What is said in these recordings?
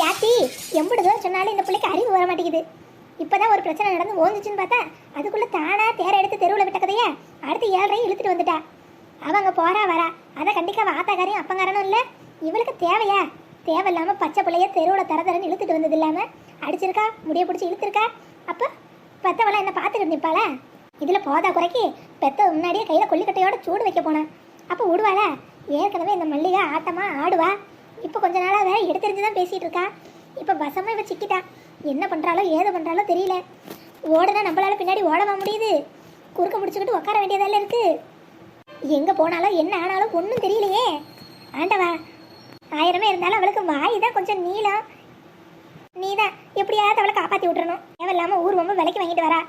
யாத்தி எம்பிடுதோ சொன்னாலும் இந்த பிள்ளைக்கு அறிவு வர மாட்டேங்குது. இப்போதான் ஒரு பிரச்சனை நடந்து ஓந்துச்சுன்னு பார்த்தா அதுக்குள்ள தானா தேரை எடுத்து தெருவில் விட்ட கதையா அடுத்து ஏழரையும் இழுத்துட்டு வந்துட்டா. அவங்க போறா வரா. அதை கண்டிக்காக அவ ஆத்தாக்காரையும் அப்பங்காரனும் இல்லை. இவளுக்கு தேவையா? தேவையில்லாம பச்சை பிள்ளைய தெருவில் தர தரன்னு இழுத்துட்டு வந்தது இல்லாம அடிச்சிருக்கா? முடிய பிடிச்சி இழுத்துருக்கா? அப்போ பெத்தவளை என்ன பார்த்துக்கிட்டு நிப்பாளா இதில் போதா குறைக்கி பெத்த முன்னாடியே கையில் கொல்லிக்கட்டையோட சூடு வைக்க போனேன் அப்போ விடுவாளா ஏற்கனவே இந்த மல்லிகை ஆட்டமா ஆடுவா. இப்போ கொஞ்ச நாளாக வேற எடுத்தெறிஞ்சு தான் பேசிகிட்டு இருக்கா இப்போ பசமாக இவ சிக்கிட்டா. என்ன பண்ணுறாலோ ஏது பண்ணுறாலோ தெரியல. ஓடனா நம்மளால பின்னாடி ஓடவா முடியுது? குறுக்க முடிச்சுக்கிட்டு உட்கார வேண்டியதால இருக்கு. எங்கே போனாலும் என்ன ஆனாலும் ஒன்றும் தெரியலையே. ஆண்டவா ஆயிரமே இருந்தாலும் அவளுக்கு வாய் தான் கொஞ்சம் நீளம். நீதான் எப்படியாவது அவளை காப்பாற்றி விட்டுறணும். தேவையில்லாமல் ஊர் ரொம்ப விலைக்கு வாங்கிட்டு வரா.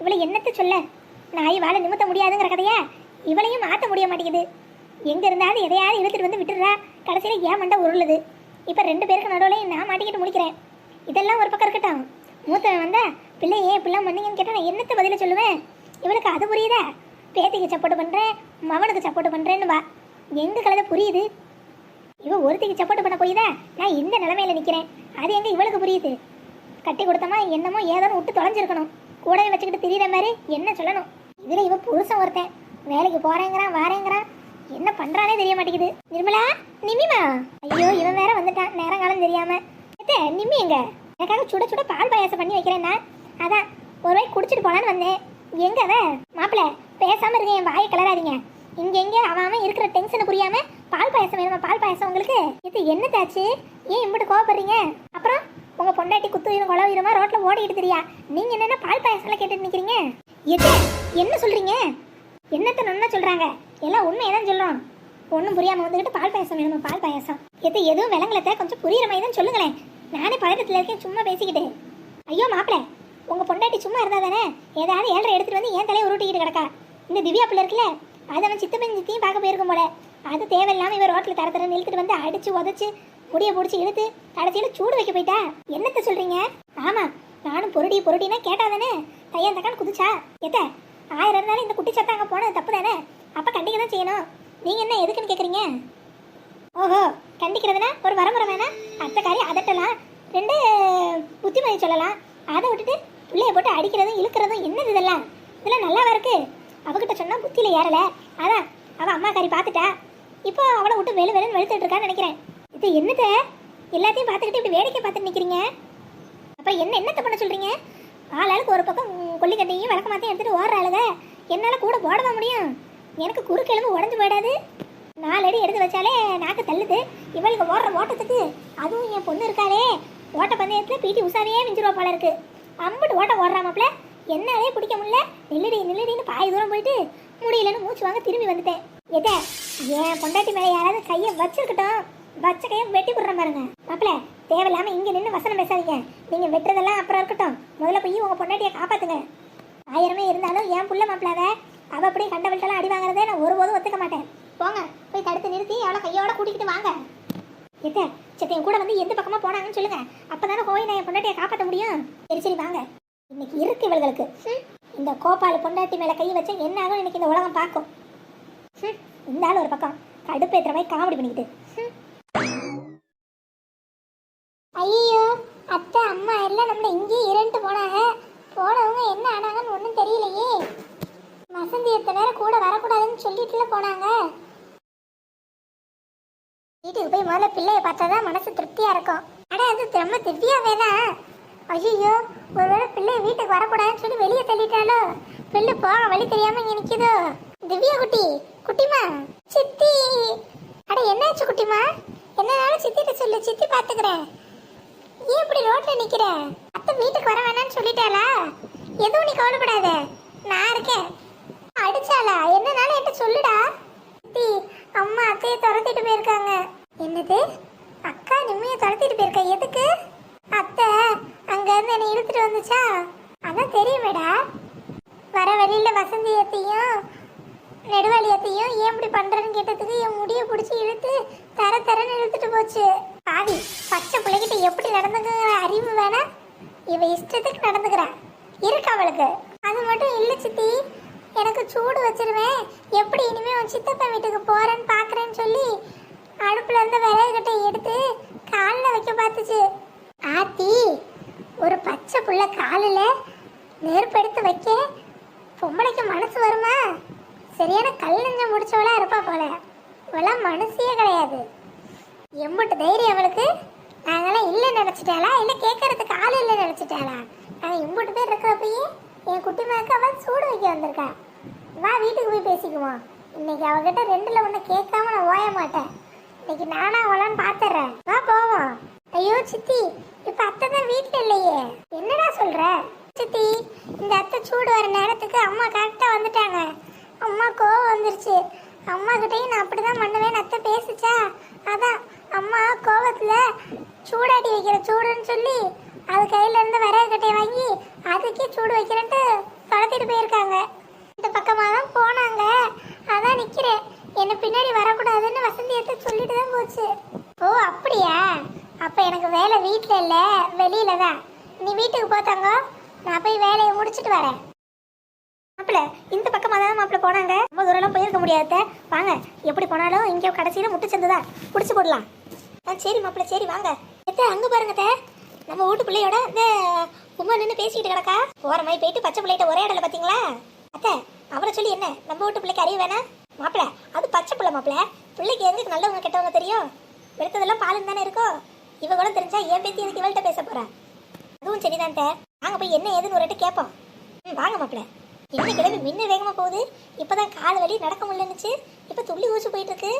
இவளை என்னத்தை சொல்ல? நாய் வாழை நிமித்த முடியாதுங்கிற கதையா இவளையும் மாற்ற முடிய மாட்டேங்குது. எங்கே இருந்தாலும் எதையாவது இழுத்துட்டு வந்து விட்டுடுறா. கடைசியில ஏன் மண்டை உருளுது. இப்ப ரெண்டு பேருக்கு நடுவில் நான் மாட்டிக்கிட்டு முடிக்கிறேன் இதெல்லாம் ஒரு பக்கம் இருக்கட்டும். மூத்தவன் வந்தா பிள்ளை ஏன் இப்படிலாம் பண்ணீங்கன்னு கேட்டா நான் என்னத்த பதில சொல்லுவேன்? இவளுக்கு அது புரியுதா? பேத்திக்கு சப்போர்ட் பண்றேன் மவனுக்கு சப்போர்ட் பண்ணுறேன்னு வா. எங்க கலதை புரியுது? இவன் ஒருத்திக்கு சப்போர்ட் பண்ண போய் தான் நான் இந்த நிலமையில நிக்கிறேன். அது எங்கே இவளுக்கு புரியுது? கட்டி கொடுத்தமா என்னமோ ஏதோன்னு விட்டு தொலைஞ்சிருக்கணும். கூடவே வச்சுக்கிட்டு தெரியுற மாதிரி என்ன சொல்லணும்? இதுல இவன் புருஷன் ஒருத்தன். வேலைக்கு போறேங்கிறான் வாரேங்கிறான். என்ன பண்றானே தெரிய மாட்டேங்குது. நிர்மலா நிமிமா. ஐயோ இவன் வேற வந்துட்டான். நேரம் காலம் தெரியாம. எத்தே நிம்மி எங்க? எனக்காக சுட சுட பால் பாயாசம் பண்ணி வைக்கிறேன்னா? அதான் ஒரு வாய் குடிச்சிட்டு போலான்னு வந்தேன். எங்க அவ? மாப்பிள பேசாம இருக்க என் வாயை கிளறாதீங்க. இங்க எங்க அவன் இருக்கிற டென்ஷனை புரியாம பால் பாயாசம் வேணுமா? பால் பாயசம் உங்களுக்கு? இது என்னதாச்சு ஏன் இம்பிட்டு கோவப்படுறீங்க? அப்புறம் உங்க பொண்டாட்டி குத்து உயிரும் கொலை உயிருமா? ரோட்ல ஓடிக்கிட்டு தெரியா? நீங்க என்னென்ன பால் பாயசம்லாம் கேட்டுட்டு நிக்கிறீங்க? எது என்ன சொல்றீங்க? என்னத்த நன்னா சொல்றாங்க? எல்லாம் உண்மையை தான் சொல்கிறோம் ஒன்றும் புரியாமல் வந்துக்கிட்டு பால் பாயசம் வேணுமா? பால் பாயாசம். எது எதுவும் விலங்குலத்த கொஞ்சம் புரியுற மாதிரி தான் சொல்லுங்களேன். நானே பதட்டத்தில் இருக்கேன் சும்மா பேசிக்கிட்டு. ஐயோ மாப்பிள உங்கள் பொண்டாட்டி சும்மா இருந்தா தானே? ஏதாவது ஏழரை எடுத்துகிட்டு வந்து ஏன் தலையை உருட்டிக்கிட்டு கிடக்கா? இந்த திவ்யா பிள்ளை இருக்குல்ல அதை அவன் சித்தப்பன் சித்தியும் பார்க்க போயிருக்கும் போல. அது தேவையில்லாமல் இவர் ரோட்டில் தர தரன்னு இழுத்துட்டு வந்து அடிச்சு உதச்சு முடிய பிடிச்சி இழுத்து கடைசியில் சூடு வைக்க போயிட்டா? என்னத்த சொல்கிறீங்க ஆமாம் நானும் பொருடி பொருடினா கேட்டா தானே? தையன் தக்கான்னு குதிச்சா? எத்த ஆயிரம் இருந்தாலும் இந்த குட்டி சத்தம் அங்கே போனது தப்பு தானே? அப்ப கண்டிக்க தான் செய்யணும். நீங்க என்ன எதுக்குன்னு கேக்குறீங்க? ஓஹோ கண்டிக்கிறதுனா ஒரு வரமுறை வேணா அத்தைக்காரி அதட்டலாம். ரெண்டு புத்திமதி சொல்லலாம். அதை விட்டுட்டு பிள்ளைய போட்டு அடிக்கிறதும் இழுக்கிறதும் என்னது இதெல்லாம்? இதெல்லாம் நல்லாவா இருக்கு? அவகிட்ட சொன்னா புத்தியில ஏறல. அதான் அவ காரி பார்த்துட்டா. இப்போ அவளை விட்டு வெளு வெளுன்னு வெளுத்துட்டு இருக்கான்னு நினைக்கிறேன். இது என்னது? எல்லாத்தையும் பார்த்துக்கிட்டு இப்படி வேடிக்கை பார்த்துட்டு நிக்கிறீங்க? அப்ப என்ன என்னத்தை பண்ண சொல்றீங்க? ஆளாளுக்கு ஒரு பக்கம் கொல்லிக்கட்டையும் விளக்கமாத்தையும் எடுத்துட்டு ஓடுற ஆளுங்க என்னால கூட போடவா முடியும்? எனக்கு குறுக்கெலும்பு உடஞ்சு போயிடாது. நாலு அடி எடுத்து வச்சாலே நாக்கு தள்ளுது. இவளுக்கு ஓடுற ஓட்டத்துக்கு அதுவும் என் பொண்ணு இருக்காளே. ஓட்ட பந்தயத்தில் பிடி உஷாவையே மிஞ்சிருவா போல இருக்கு. அம்பிட்டு ஓட்ட ஓடுறாமப்ல. என்னாலே பிடிக்க முடியல. நில்லுடி நில்லுடின்னு பாதி தூரம் போயிட்டு முடியலன்னு மூச்சு வாங்க திரும்பி வந்துட்டேன். எத என் பொண்டாட்டி மேலே யாராவது கையை வச்சிருக்கட்டும். வச்ச கையை வெட்டி விடுற பாருங்க. மாப்பிள தேவையில்லாமல் இங்கே நின்று வசனம் பேசாதீங்க. நீங்கள் வெட்டுறதெல்லாம் அப்புறம் இருக்கட்டும் முதல்ல போய் உங்க பொண்டாட்டியை காப்பாத்துங்க ஆயிரமே இருந்தாலும் என் புள்ள மாப்பிளாவ அவ அப்படியே கண்டவள்கிட்டலாம் அடி வாங்குறதே நான் ஒருபோதும் ஒத்துக்க மாட்டேன். போங்க போய் தடுத்து நிறுத்தி அவளை கையோட கூட்டிக்கிட்டு வாங்க. எத்த சத்த என் கூட வந்து எந்த பக்கமா போனாங்கன்னு சொல்லுங்க. அப்பதானே போய் நான் என் பொண்டாட்டியை காப்பாற்ற முடியும்? சரி சரி வாங்க. இன்னைக்கு இருக்கு இவள்களுக்கு. ம், இந்த கோபால் பொண்டாட்டி மேல கை வச்சா என்ன ஆகும் இன்னைக்கு இந்த உலகம் பார்க்கும். இந்த ஆள் ஒரு பக்கம் கடுப்பேத்துற மாதிரி காமெடி பண்ணிக்கிட்டு. வசந்தி நேரம் கூட வரக்கூடாதுன்னு சொல்லிட்டுல போனாங்க. வீட்டுக்கு போய் முதல்ல பிள்ளைய பார்த்தாதான் மனசு திருப்தியா இருக்கும். அட அது நம்ம திவ்யாவே தான். ஐயோ ஒருவேளை பிள்ளை வீட்டுக்கு வரக்கூடாதுன்னு சொல்லி வெளியே தள்ளிட்டாலோ பிள்ளை போக வழி தெரியாம இங்க நிக்குதோ? திவ்யா குட்டி குட்டிமா சித்தி. அட என்னாச்சு குட்டிமா என்னனாலும் சித்திட்ட சொல்லு சித்தி பாத்துக்கிறேன். ஏன் இப்படி ரோட்ல நிக்கிற? அத்தை வீட்டுக்கு வர வேணாம்னு சொல்லிட்டாளா? எதுவும் நீ கவலைப்படாத. நான் இருக்கேன். அடிச்சாளா? என்னனாலும் என்கிட்ட சொல்லுடா. சித்தி அம்மா அத்தையை துரத்திட்டு போயிருக்காங்க. என்னது? அக்கா நிம்மையை துரத்திட்டு போயிருக்கா? எதுக்கு? அத்தை அங்க இருந்து என்னை இழுத்துட்டு வந்துச்சா? அதான் தெரியுமேடா. வர வழியில வசந்தியத்தையும் நெடுவாளியத்தையும் ஏன் இப்படி பண்றேன்னு கேட்டதுக்கு என் முடிய பிடிச்சி இழுத்து தர தரன்னு இழுத்துட்டு போச்சு. பாவி பச்சை பிள்ளைகிட்ட எப்படி நடந்துக்கிற அறிவு வேணா? இவ இஷ்டத்துக்கு நடந்துக்கிறா. இருக்கு அவளுக்கு? அது மட்டும் இல்ல சித்தி. எனக்கு சூடு வச்சிருவேன். எப்படி இனிமே உன் சித்தப்பா வீட்டுக்கு போறேன்னு பாக்குறேன்னு சொல்லி அடுப்புல இருந்து விறகுகிட்ட எடுத்து காலில் வைக்க பார்த்துச்சு. ஆத்தி ஒரு பச்சை புள்ள காலில் நெருப்பெடுத்து வைக்க. பொம்பளைக்கு மனசு வருமா? சரியான கல் நெஞ்சம் முடிச்சவளா இருப்பா போல. இவெல்லாம் மனசே கிடையாது. எம்பிட்டு தைரியம் அவளுக்கு? நாங்களாம் இல்லை நினச்சிட்டாளா? இல்லை கேட்கறதுக்கு ஆள் இல்லை நினச்சிட்டாளா? நாங்கள் எம்பிட்டு பேர் இருக்கிறப்பயே என் குட்டி மகக்கு அவள் சூடு வைக்க வந்திருக்கா. வா வீட்டுக்கு போய் பேசிக்குவோம். இன்னைக்கு அவகிட்ட ரெண்டுல ஒன்று கேட்காம நான் ஓய மாட்டேன். இன்னைக்கு நானா அவளான்னு பார்த்துறேன் வா போவோம். ஐயோ சித்தி இப்ப அத்தை தான் வீட்டுல இல்லையே. என்னடா சொல்ற? சித்தி இந்த அத்தை சூடு வர நேரத்துக்கு அம்மா கரெக்டா வந்துட்டாங்க. அம்மா கோவம் வந்துருச்சு. அம்மா கிட்டையும் நான் அப்படிதான் பண்ணுவேன் அத்தை பேசிச்சா? அதான் அம்மா கோவத்துல சூடாடி வைக்கிற சூடுன்னு சொல்லி அது கையில இருந்து விறகு கட்டையை வாங்கி அதுக்கே சூடு வைக்கிறேன்ட்டு கடத்திட்டு போயிருக்காங்க. இந்த பக்கமாக தான் போனாங்க. அதான் நிக்கிறேன். என்ன பின்னாடி வரக்கூடாதுன்னு வசந்தி எடுத்து சொல்லிட்டு தான் போச்சு. ஓ அப்படியா? அப்ப எனக்கு வேலை வீட்டில் இல்லை வெளியில தான். நீ வீட்டுக்கு போத்தாங்க நான் போய் வேலையை முடிச்சிட்டு வரேன். மாப்பிள்ள இந்த பக்கமாக தான் மாப்பிள்ள போனாங்க. ரொம்ப தூரம்லாம் போயிருக்க முடியாத வாங்க எப்படி போனாலும் இங்கே கடைசியில் முட்டு சந்து தான் பிடிச்சி போடலாம். ஆ சரி மாப்பிள்ள சரி வாங்க. எத்த அங்கே பாருங்க தே நம்ம வீட்டு பிள்ளையோட இந்த உமா நின்று பேசிக்கிட்டு கிடக்கா. போகிற மாதிரி போயிட்டு பச்சை பிள்ளைகிட்ட ஒரே இடத்துல பார்த்தீங்களா அத்தை அவரை சொல்லி என்ன? நம்ம வீட்டு பிள்ளைக்கு அறிவு வேணாம் மாப்பிள்ள அது பச்சை பிள்ளை மாப்பிள்ள பிள்ளைக்கு எதுக்கு நல்லவங்க கெட்டவங்க தெரியும்? எடுத்ததெல்லாம் பாலுன்னு தானே இருக்கும் இவ கூட தெரிஞ்சா என் பேத்தி எதுக்கு இவள்கிட்ட பேச போறேன் அதுவும் சரிதான் தே நாங்க போய் என்ன ஏதுன்னு ஒரு கேட்போம். ம் வாங்க மாப்பிள்ள என்ன கிளம்பி மின்ன வேகமா போகுது? இப்பதான் கால் வலி நடக்க முடியலன்னுச்சு. இப்ப துள்ளி ஊசி போயிட்டு இருக்கு.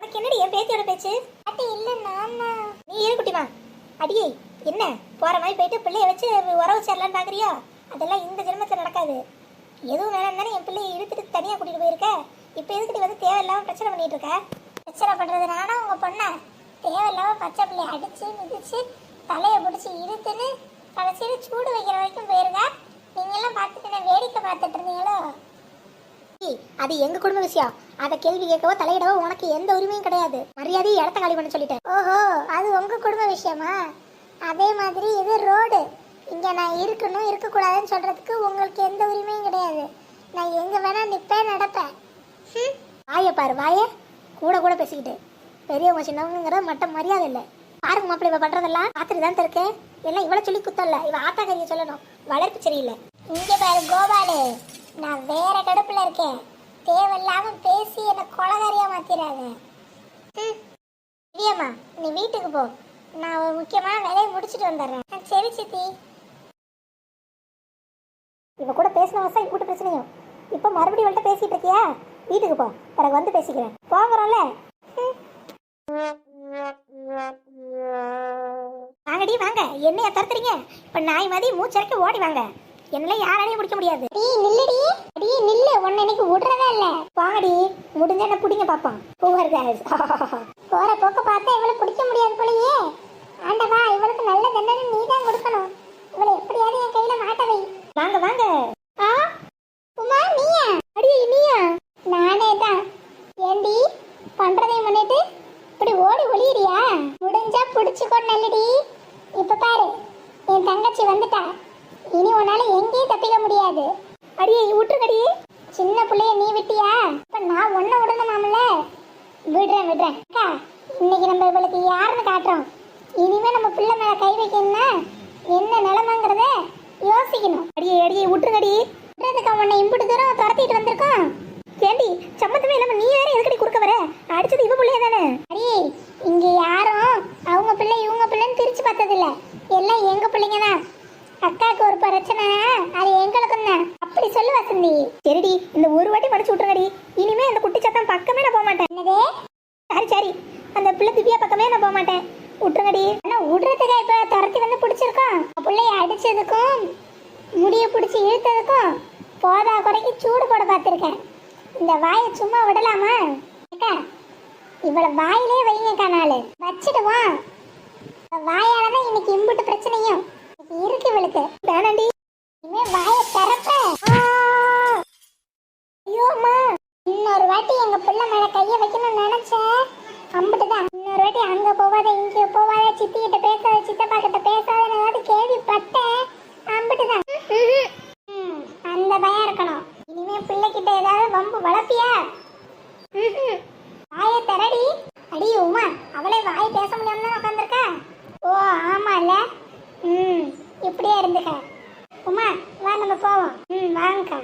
உனக்கு என்னடி என் பேத்தியோட பேச்சு? அட்டி இல்ல நான் நீ இரு குட்டிமா. அடியே என்ன? போற மாதிரி போயிட்டு பிள்ளைய வச்சு உறவு சேரலான்னு பாக்குறியோ? அதெல்லாம் இந்த ஜென்மத்துல நடக்காது. எதுவும் வேணாம் தானே என் பிள்ளைய இழுத்துட்டு தனியா கூட்டிட்டு போயிருக்க? இப்ப எதுக்கு நீ வந்து தேவையில்லாம பிரச்சனை பண்ணிட்டு இருக்க பிரச்சனை பண்றது நானா உங்க பொண்ண? தேவையில்லாம பச்சை பிள்ளைய அடிச்சு மிதிச்சு தலைய பிடிச்சி இழுத்துன்னு கடைசியில சூடு வைக்கிற வரைக்கும் போயிருக்க? நீங்க எல்லாம் பார்த்துட்டு என்ன வேடிக்கை பார்த்துட்டு இருந்தீங்களோ ஏய், அது எங்க குடும்ப விஷயம்? அத கேள்வி கேட்கவோ தலையிடவோ உனக்கு எந்த உரிமையும் கிடையாது. மரியாதையை இடத்த காலி பண்ண சொல்லிட்டேன். ஓஹோ அது உங்க குடும்ப விஷயமா? அதே மாதிரி இது ரோடு. இங்க நான் இருக்கணும் இருக்க கூடாதுன்னு சொல்றதுக்கு உங்களுக்கு எந்த உரிமையும் கிடையாது. நான் எங்க வேணா நிப்பேன் நடப்பேன். வாய பாரு வாய. கூட கூட பேசிக்கிட்டு. பெரியவங்க சின்னவங்கிற மட்டும் மரியாதை இல்லை. பாருங்க மாப்பிள்ள இவ பண்றதெல்லாம் பார்த்துட்டு தான் இருக்கேன் எல்லாம் இவ்வளோ சொல்லி குத்தல இவ ஆத்தா கறியை சொல்லணும். வளர்ப்பு சரியில்லை. இங்க பாரு கோபாலு. நான் வேற கடுப்புல இருக்கேன். தேவையில்லாம பேசி என்ன கொலகாரியா மாத்திராத. ம். நீ வீட்டுக்கு போ. நான் ஒரு முக்கியமான வேலையை முடிச்சிட்டு வந்துடுறேன். சரி சித்தி. இவ கூட பேசின வசம் கூட்டு பிரச்சனையும். இப்போ மறுபடியும் அவள்கிட்ட பேசிட்டு இருக்கியா? வீட்டுக்கு போ. பிறகு வந்து பேசிக்கிறேன். போகிறோம்ல வாங்கடி வாங்க. என்னைய தரத்துறீங்க? இப்ப நாய் மாதிரி மூச்சரைக்கு ஓடி வாங்க. என்னால யாராலையும் பிடிக்க முடியாது. டீ நில்லுடி. அடி நில்லு. உன்னை இன்னைக்கு விடுறதே இல்ல. வாங்கடி முடிஞ்ச என்ன பிடிங்க பாப்போம். பூவர் கேஸ் போற போக்க பார்த்தா இவளை பிடிக்க முடியாது போலயே. ஆண்டவா இவளுக்கு நல்ல தண்டனை நீ தான் கொடுக்கணும். இவளை எப்படியாவது என் கையில மாட்ட வை. வாங்க வாங்க. ஆ? உமா நீயா? அடி நீயா நானே தான் ஏண்டி பண்றதையும் பண்ணிட்டு இப்படி ஓடி ஒளியறியா முடிஞ்சா புடிச்சுக்கோ நல்லடி இப்ப பாரு என் தங்கச்சி வந்துட்டா இனி உன்னால எங்கேயும் தப்பிக்க முடியாது அடியே விட்டுருக்கடி சின்ன பிள்ளைய நீ விட்டியா இப்ப நான் ஒன்ன விடணுமாமல விடுறேன் விடுறேன் அக்கா இன்னைக்கு நம்ம இவளுக்கு யாருன்னு காட்டுறோம். இனிமே நம்ம பிள்ளை மேல கை வைக்கணும்னா என்ன நிலைமைங்கிறத யோசிக்கணும். அடியே அடியே விட்டுருங்கடி. விடுறதுக்கு உன்னை இம்புட்டு தூரம் துரத்திட்டு வந்திருக்கோம் ஏண்டி சம்மந்தமே இல்லாம நீ வேற எதுக்கடி குறுக்க வர? அடிச்சது இவ பிள்ளைய தானே? அடி இங்க யாரும் அவங்க பிள்ளை இவங்க பிள்ளைன்னு பிரிச்சு பார்த்ததில்ல. எல்லாம் எங்க பிள்ளைங்க தான். அக்காவுக்கு ஒரு பிரச்சனை அது எங்களுக்கும் தான். அப்படி சொல்லு வசந்தி. சரிடி இந்த ஒரு வாட்டி படிச்சு விட்டுருங்கடி இனிமே அந்த குட்டி சத்தம் பக்கமே நான் போக மாட்டேன் என்னதே சரி சரி அந்த பிள்ளை திவ்யா பக்கமே நான் போக மாட்டேன் விட்டுருங்கடி ஆனா விடுறதுக்கா இப்ப துரத்தி வந்து பிடிச்சிருக்கோம் பிள்ளைய அடிச்சதுக்கும் முடிய பிடிச்சி இழுத்ததுக்கும் போதா குறைக்கு சூடு போட இந்த வாயை சும்மா விடலாமா? அக்கா இவள வாயிலே வைங்க கனாலு வச்சிடுவோம் வாயால தான் இன்னைக்கு இம்புட்டு பிரச்சனையும். இருக்கு இவளுக்கு. வேணாண்டி. இனிமே வாயை திறப்ப. ஐயோம்மா இன்னொரு வாட்டி எங்க பிள்ளை மேல கையை வைக்கணும்னு நினைச்சேன். அம்பிட்டு தான் இன்னொரு வாட்டி அங்க போவாத இங்க போவாத சித்தி கிட்ட பேசாத சித்தப்பா கிட்ட பேசாத ஏதாவது கேள்விப்பட்டேன் அம்பிட்டு தான் ம், அந்த பயம் இருக்கணும் இனிமே பிள்ளைகிட்ட ஏதாவது வம்பு வளர்ப்பியா ம்ஹும். வாயை திரடி அடி உமா அவளே வாய் பேச முடியாம தான் உட்காந்துருக்கா ஓ ஆமால ம் இப்படியே உமா வா நம்ம போவோம். ம் வாங்கக்கா.